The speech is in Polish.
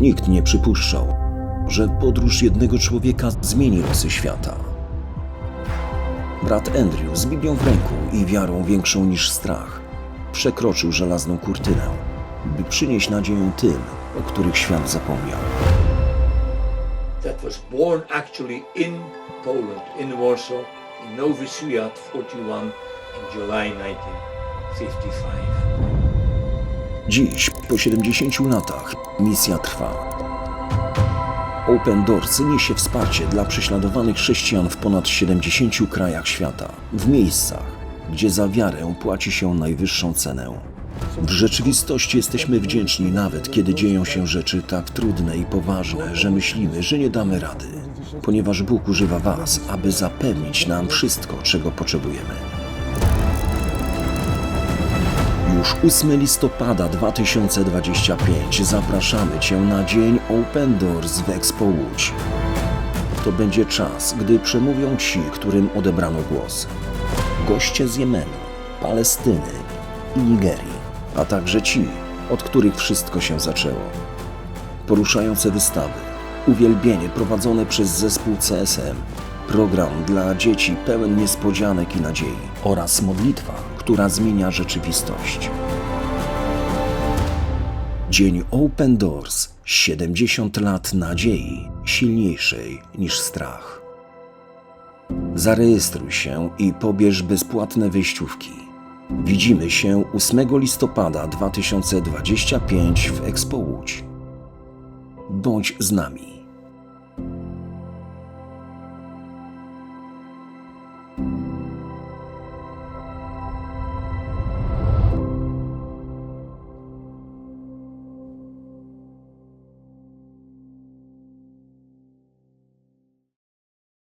Nikt nie przypuszczał, że podróż jednego człowieka zmieni losy świata. Brat Andrew z Biblią w ręku i wiarą większą niż strach przekroczył żelazną kurtynę, by przynieść nadzieję tym, o których świat zapomniał. that was born actually in Poland, in Warsaw, in Nowy Świat 41 in July 1955. Dziś, po 70 latach, misja trwa. Open Doors niesie wsparcie dla prześladowanych chrześcijan w ponad 70 krajach świata, w miejscach, gdzie za wiarę płaci się najwyższą cenę. W rzeczywistości jesteśmy wdzięczni nawet, kiedy dzieją się rzeczy tak trudne i poważne, że myślimy, że nie damy rady, ponieważ Bóg używa Was, aby zapewnić nam wszystko, czego potrzebujemy. Już 8 listopada 2025 zapraszamy Cię na dzień Open Doors w Expo Łódź. To będzie czas, gdy przemówią ci, którym odebrano głos. Goście z Jemenu, Palestyny i Nigerii, a także ci, od których wszystko się zaczęło. Poruszające wystawy, uwielbienie prowadzone przez zespół CSM, program dla dzieci pełen niespodzianek i nadziei oraz modlitwa, która zmienia rzeczywistość. Dzień Open Doors 70 lat nadziei silniejszej niż strach. Zarejestruj się i pobierz bezpłatne wejściówki. Widzimy się 8 listopada 2025 w Expo Łódź. Bądź z nami.